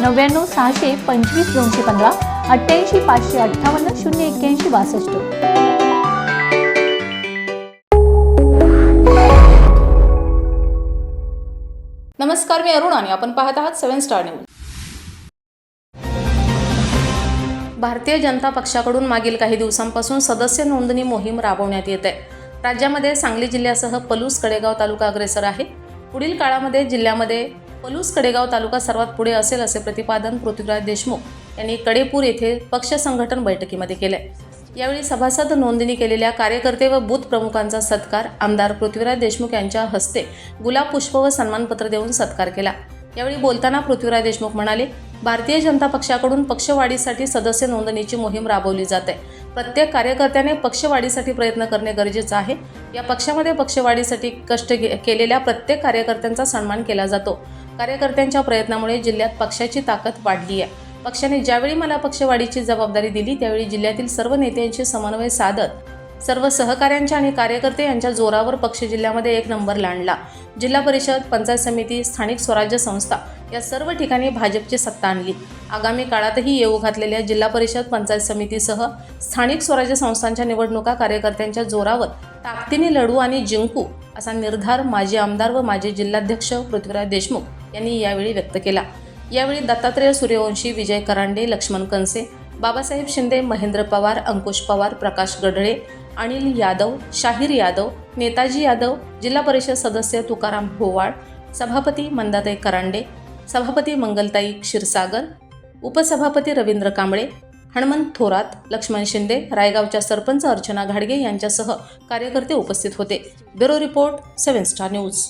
नव्याण्णव सहाशे पंचवीस दोनशे पंधरा अठ्ठ्याऐंशी पाचशे अठ्ठावन्न शून्य एक्क्याऐंशी बासष्ट. नमस्कार मी अरुण आणि आपण पाहत आहात seven star news. Bharatiya Janata पक्षाकडून मागील काही दिवसांपासून सदस्य नोंदणी मोहीम राबवण्यात येत आहे. राज्यामध्ये सांगली जिल्ह्यासह पलूस कडेगाव तालुका अग्रेसर आहे. पुढील काळामध्ये जिल्ह्यामध्ये पलूस कडेगाव तालुका सर्वात पुढे असेल असे प्रतिपादन पृथ्वीराज देशमुख यांनी कडेपूर येथे पक्ष संघटन बैठकीमध्ये केले यावेळी सभासद नोंदणी केलेल्या कार्यकर्ते व बूथ प्रमुखांचा सत्कार आमदार पृथ्वीराज देशमुख यांच्या हस्ते गुलाब पुष्प व सन्मानपत्र देऊन सत्कार केला. यावेळी बोलताना पृथ्वीराज देशमुख म्हणाले भारतीय जनता पक्षाकडून पक्षवाढीसाठी सदस्य नोंदणीची मोहीम राबवली जाते. प्रत्येक कार्यकर्त्याने पक्षवाढीसाठी प्रयत्न करणे गरजेचं आहे. या पक्षामध्ये पक्षवाढीसाठी कष्ट घे- केलेल्या प्रत्येक कार्यकर्त्यांचा सन्मान केला जातो. कार्यकर्त्यांच्या प्रयत्नामुळे जिल्ह्यात पक्षाची ताकद वाढली आहे. पक्षाने ज्यावेळी मला पक्षवाढीची जबाबदारी दिली त्यावेळी जिल्ह्यातील सर्व नेत्यांशी समन्वय साधत सर्व सहकाऱ्यांच्या आणि कार्यकर्ते यांच्या जोरावर पक्ष जिल्ह्यामध्ये एक नंबर लांडला. जिल्हा परिषद पंचायत समिती स्थानिक स्वराज्य संस्था या सर्व ठिकाणी भाजपची सत्ता आणली. आगामी काळातही येऊ घातलेल्या जिल्हा परिषद पंचायत समितीसह स्थानिक स्वराज्य संस्थांच्या निवडणुका कार्यकर्त्यांच्या जोरावर ताकदीने लढू आणि जिंकू असा निर्धार माजी आमदार व माजी जिल्हाध्यक्ष पृथ्वीराज देशमुख यांनी यावेळी व्यक्त केला. यावेळी दत्तात्रेय सूर्यवंशी विजय करांडे लक्ष्मण कनसे बाबासाहेब शिंदे महेंद्र पवार अंकुश पवार प्रकाश गढळे अनिल यादव शाहीर यादव नेताजी यादव जिल्हा परिषद सदस्य तुकाराम भोवाळ सभापती मंदाताई करांडे सभापती मंगलताई क्षीरसागर उपसभापती रवींद्र कांबळे हनुमंत थोरात लक्ष्मण शिंदे रायगावच्या सरपंच अर्चना घाडगे यांच्यासह कार्यकर्ते उपस्थित होते. Bureau report seven star news.